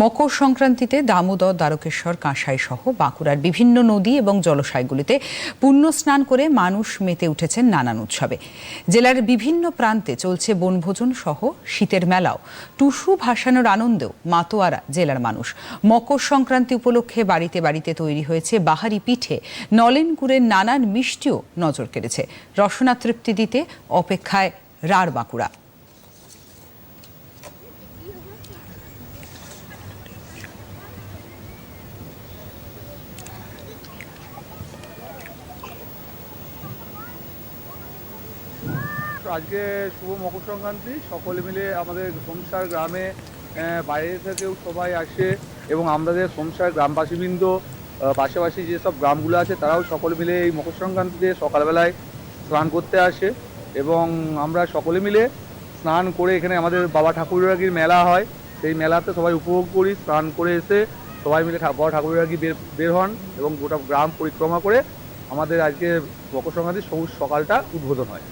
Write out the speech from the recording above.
মকর সংক্রান্তিতে দামোদর দ্বারকেশ্বর, কাঁসাই সহ বাঁকুড়ার বিভিন্ন নদী এবং জলাশয়গুলিতে পুণ্য স্নান করে মানুষ মেতে উঠেছেন নানান উৎসবে। জেলার বিভিন্ন প্রান্তে চলছে বনভোজন সহ শীতের মেলাও। টুসু ভাসানোর আনন্দেও মাতোয়ারা জেলার মানুষ। মকর সংক্রান্তি উপলক্ষে বাড়িতে বাড়িতে তৈরি হয়েছে বাহারি পিঠে। নলেন গুড়ের নানান মিষ্টিও নজর কেড়েছে। রসনা তৃপ্তি দিতে অপেক্ষায় রার বাঁকুড়া আজকে শুভ মকর সংক্রান্তি। সকলে মিলে আমাদের সোমসার গ্রামে বাইরে থেকেও সবাই আসে এবং আমাদের সোমসার গ্রামবাসীবৃন্দ পাশাপাশি যেসব গ্রামগুলো আছে, তারাও সকলে মিলে এই মকর সংক্রান্তিতে সকালবেলায় স্নান করতে আসে এবং আমরা সকলে মিলে স্নান করে এখানে আমাদের বাবা ঠাকুরাগির মেলা হয়। সেই মেলাতে সবাই উপভোগ করি, স্নান করে এসে সবাই মিলে বড় ঠাকুরাগি বের বের হন এবং গোটা গ্রাম পরিক্রমা করে আমাদের আজকে মকর সংক্রান্তির সবুজ সকালটা উদ্বোধন হয়।